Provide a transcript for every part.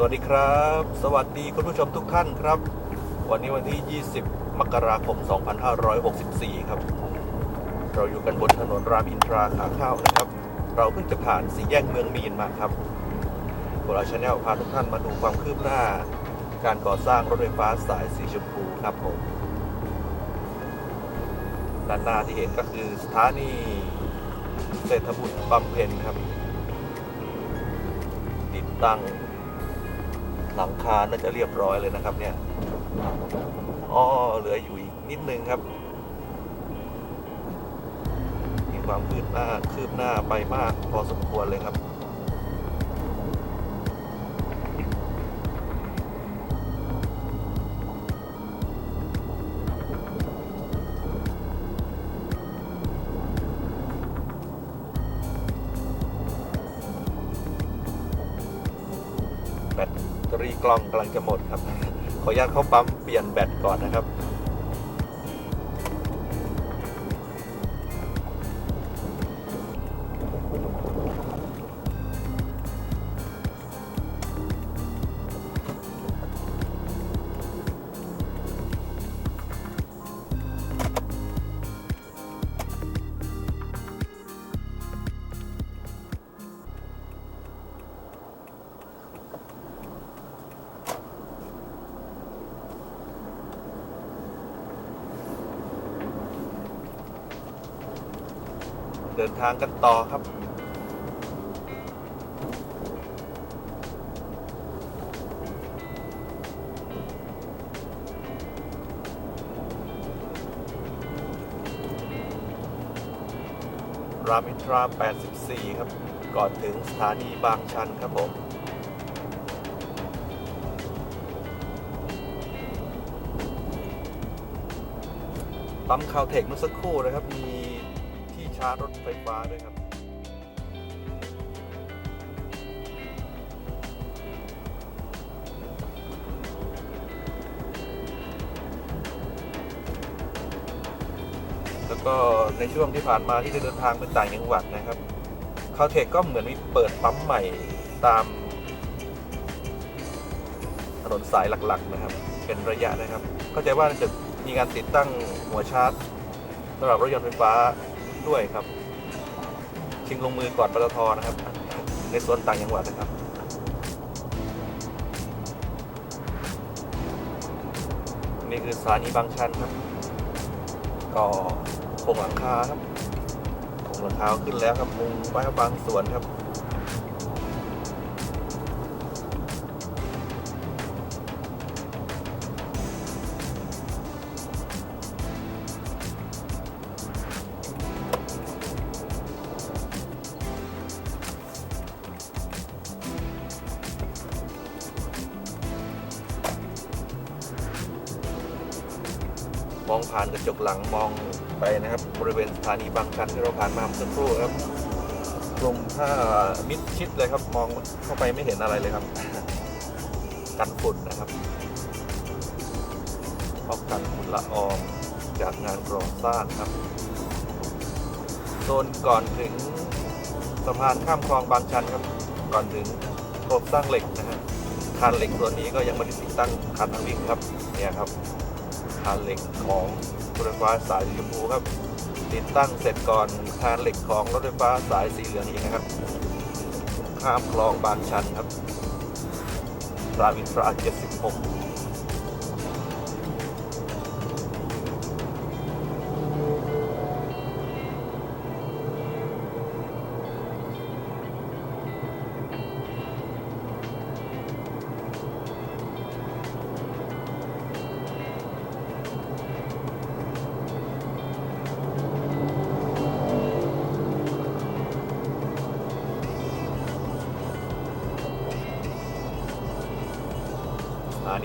สวัสดีครับ สวัสดีคุณผู้ชมทุกท่านครับ วันนี้วันที่ 20 มกราคม 2564 ครับ เราอยู่กันบนถนนรามอินทราขาเข้านะครับ เราเพิ่งจะผ่านสี่แยกเมืองมีนมาครับโบราชแนลพาทุกท่านมาดูความคืบหน้า การก่อสร้างรถไฟฟ้าสายสีชมพูครับผมด้านหน้าที่เห็นก็คือสถานีเศรษฐบุตรบำเพ็ญครับ ติดตั้ง หลังคาน่าจะเรียบร้อยเลยนะครับ เนี่ยอ้อเหลืออยู่อีกนิดนึงครับ มีความคืบหน้าคืบหน้าไปมากพอสมควรเลยครับ รี่กล้องกำลังจะหมดครับ ขออนุญาตเข้าปั๊มเปลี่ยนแบตก่อนนะครับ เดินทางกันต่อครับ รามอินทรา 84 ครับ ก่อนถึงสถานีบางชันครับผมปั๊มคาวเทคเมื่อสักครู่นะครับ มี ชาร์จรถไฟฟ้าด้วยครับ แล้วก็ในช่วงที่ผ่านมาที่ได้เดินทางไปต่างจังหวัดนะครับคาเทคก็เหมือนมีเปิดปั๊มใหม่ตามถนนสายหลักๆนะครับ เป็นระยะนะครับ เข้าใจว่าจะมีการติดตั้งหัวชาร์จสำหรับรถยนต์ไฟฟ้า ด้วยครับ ชิงลงมือก่อนปตทนะครับ ในส่วนต่างจังหวัดนะครับนี่คือสถานีบางชันครับ ก็คงหลังคาครับคงหลังคาขึ้นแล้วครับมุงไว้บางส่วนครับ องผ่านกระจกหลังมองไปนะครับ บริเวณสถานีบางชันที่เราผ่านมาเมื่อสักครู่ครับกลุ่มถ้ามิดชิดเลยครับ มองเข้าไปไม่เห็นอะไรเลยครับ กันฝุ่นนะครับป้องกันฝุ่นละอองจากงานก่อสร้างครับโซนก่อนถึงสะพานข้ามคลองบางชันครับ ก่อนถึงโครงสร้างเหล็กนะฮะคานเหล็กตัวนี้ก็ยังไม่ได้ติดตั้งคันทางวิ่งครับเนี่ยครับ คานเหล็กของรถไฟฟ้าสายสีชมพูครับ ติดตั้งเสร็จก่อนคานเหล็กของรถไฟฟ้าสายสีเหลืองอีกนะครับ ข้ามคลองบางชันครับรามอินทรา76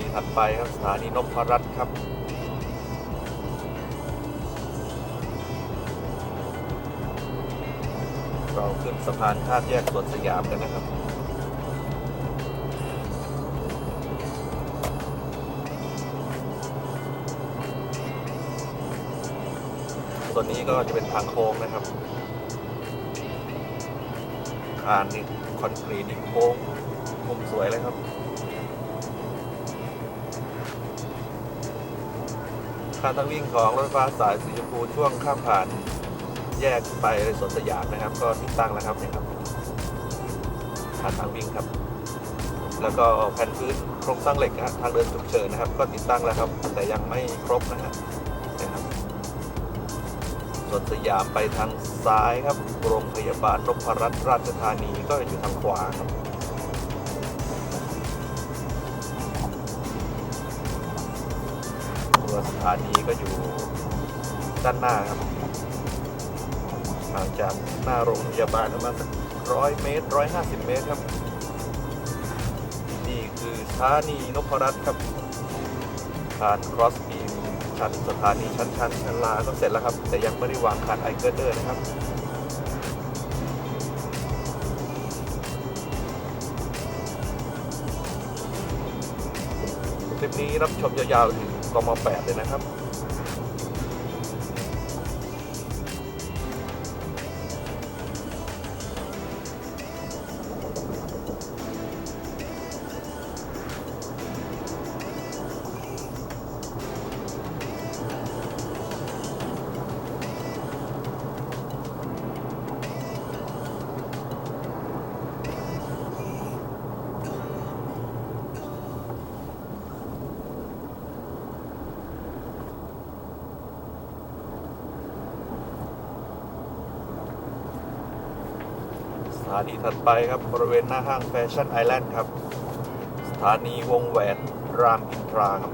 นีถัดไปครับสถานีนพรัตน์ครับเราขึ้นสะพานข้ามแยกสวนสยามกันนะครับส่วนนี้ก็จะเป็นทางโค้งนะครับคานนี่คอนกรีตนี่โค้งมุมสวยเลยครับารทางวิ่งของรถไฟฟ้าสายสีชมพูช่วงข้ามผ่านแยกไปสวนสยามนะครับ ก็ติดตั้งแล้วครับเนี่ยครับการทางวิ่งครับ แล้วก็แผ่นพื้นโครงสร้างเหล็กนะฮะทางเดินฉุกเฉินนะครับ ก็ติดตั้งแล้วครับ แต่ยังไม่ครบนะฮะนะครับสวนสยามไปทางซ้ายครับโรงพยาบาลนพรัตน์ราชธานีก็อยู่ทางขวาครับ ตัวสถานีก็อยู่ด้านหน้าครับห่างจากหน้าโรงพยาบาลประมาณสักร้อยเมตรร้อยห้าสิบเมตรครับ นี่คือสถานีนพรัตน์ครับผ่านครอสบีมชั้นสถานีชั้นชั้นชั้นลาก็เสร็จแล้วครับ แต่ยังไม่ได้วางคานไอเกิลเดอร์นะครับคลิปนี้รับชมยาวๆถึง กมา8เลยนะครับ ถานีถัดไปครับบริเวณหน้าห้างแฟชั่นไอแลนด์ครับ สถานีวงแหวนรามอินทราครับ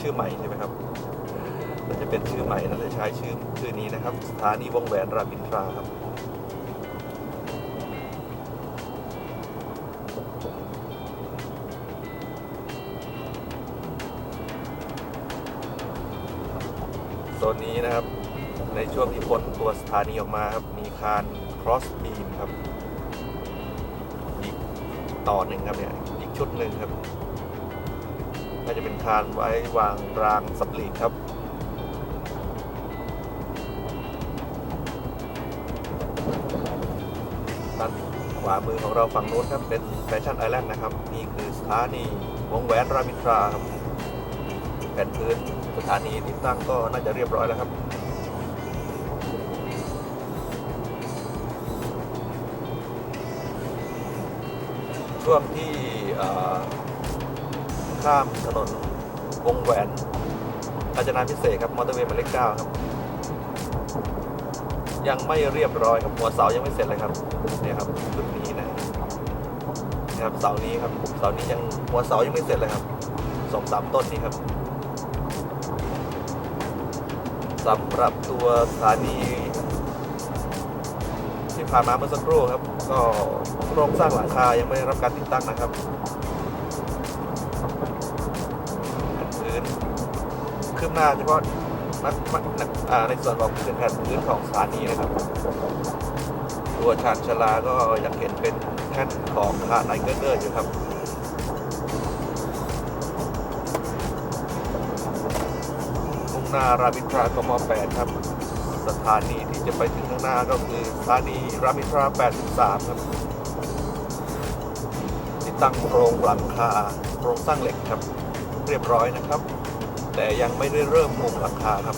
ชื่อใหม่ใช่ไหมครับน่าจะเป็นชื่อใหม่น่าจะใช้ชื่อชื่อนี้นะครับ สถานีวงแหวนรามอินทราครับโซนนี้นะครับ ในช่วงที่พ้นตัวสถานีออกมาครับ มีคาน cross beam ครับ อีกต่อหนึ่งครับเนี่ย อีกชุดหนึ่งครับน่าจะเป็นคานไว้วางรางสปลีกครับด้านขวามือของเราฝั่งนู้นครับ เป็นแฟชั่นไอแลนด์นะครับ นี่คือสถานีวงแหวนรามอินทราครับ แผ่นพื้นสถานีติดตั้งก็น่าจะเรียบร้อยแล้วครับ ช่วงที่ข้ามถนนวงแหวนกาญจนาพิเศษครับมอเตอร์เวย์หมายเลขเก้าครับ ยังไม่เรียบร้อยครับหัวเสายังไม่เสร็จเลยครับเนี่ยครับจุดนี้นะนะครับเสานี้ครับเสานี้ยังหัวเสายังไม่เสร็จเลยครับสองสามต้นนี้ครับสำหรับตัวสถานี ที่ผ่านมาเมื่อสักครู่ครับ ก็โครงสร้างหลังคายังไม่ได้รับการติดตั้งนะครับแผ่นพื้นคืบหน้าเฉพาะในส่วนของแผ่นพื้นของสถานีนะครับ ตัวชานชลาก็ยังเห็นเป็นแท่นของคานไนเกอร์อยู่ครับมุ่งหน้ารามอินทรากม 8 ครับ สถานีที่จะไปถึงข้างหน้าก็คือสถานีรามอินทรา 83 ครับติดตั้งโครงหลังคาโครงสร้างเหล็กครับ เรียบร้อยนะครับ แต่ยังไม่ได้เริ่มมุงหลังคาครับ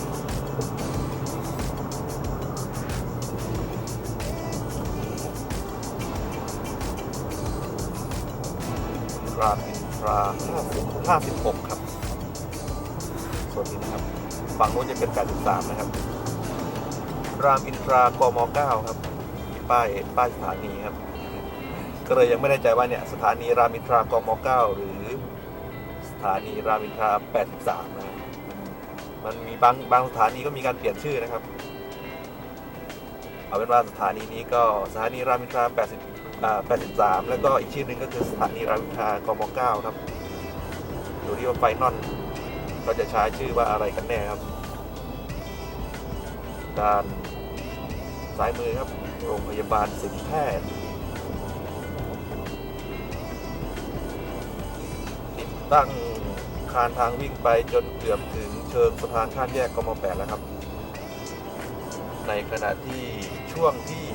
รามอินทรา56 ครับ ส่วนนี้นะครับ ฝั่งโน้นจะเป็น 83 นะครับ รามอินทรากม9ครับมีป้ายป้ายสถานีครับ ก็เลยยังไม่แน่ใจว่าเนี่ยสถานีรามอินทรากม9หรือสถานีรามอินทรา83นะมันมีบางบางสถานีก็มีการเปลี่ยนชื่อนะครับ เอาเป็นว่าสถานีนี้ก็สถานีรามอินทรา80อ่า83 แล้วก็อีกชื่อนึงก็คือสถานีรามอินทรากม9ครับอยู่ที่ว่าไฟนอลก็จะใช้ชื่อว่าอะไรกันแน่ครับ ด้านซ้ายมือครับ โรงพยาบาลสินแพทย์ติดตั้งคานทางวิ่งไปจนเกือบถึงเชิงสะพานข้ามแยกกมแปดแล้วครับ ในขณะที่ช่วงที่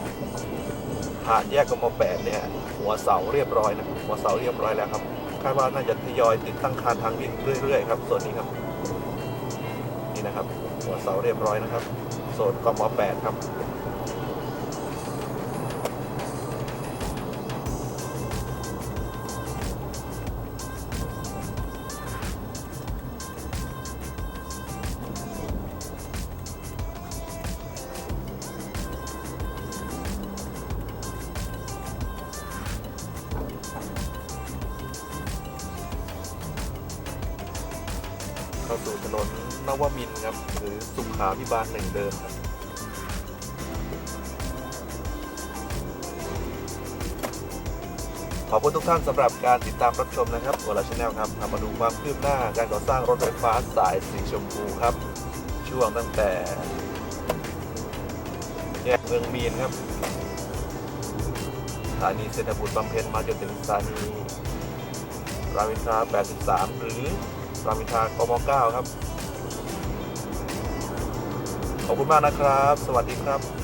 ผ่านแยกกมแปดเนี่ยหัวเสาเรียบร้อยนะหัวเสาเรียบร้อยแล้วครับคาดว่าน่าจะทยอยติดตั้งคานทางวิ่งเรื่อยๆครับส่วนนี้ครับ หัวเสาเรียบร้อยนะครับ โซนกม 8 ครับ เข้าสู่ถนนนวมินครับ หรือสุขาพิบาลหนึ่งเดิมครับขอบคุณทุกท่านสำหรับการติดตามรับชมนะครับโอลาชแนลครับทำมาดูความคืบหน้าการก่อสร้างรถไฟฟ้าสายสีชมพูครับ ช่วงตั้งแต่แยกเมืองมีนครับสถานีเศรษฐบุตรบำเพ็ญมาจนถึงสถานีรามอินทรา 83 หรือ รามอินทรากม9ครับ ขอบคุณมากนะครับ สวัสดีครับ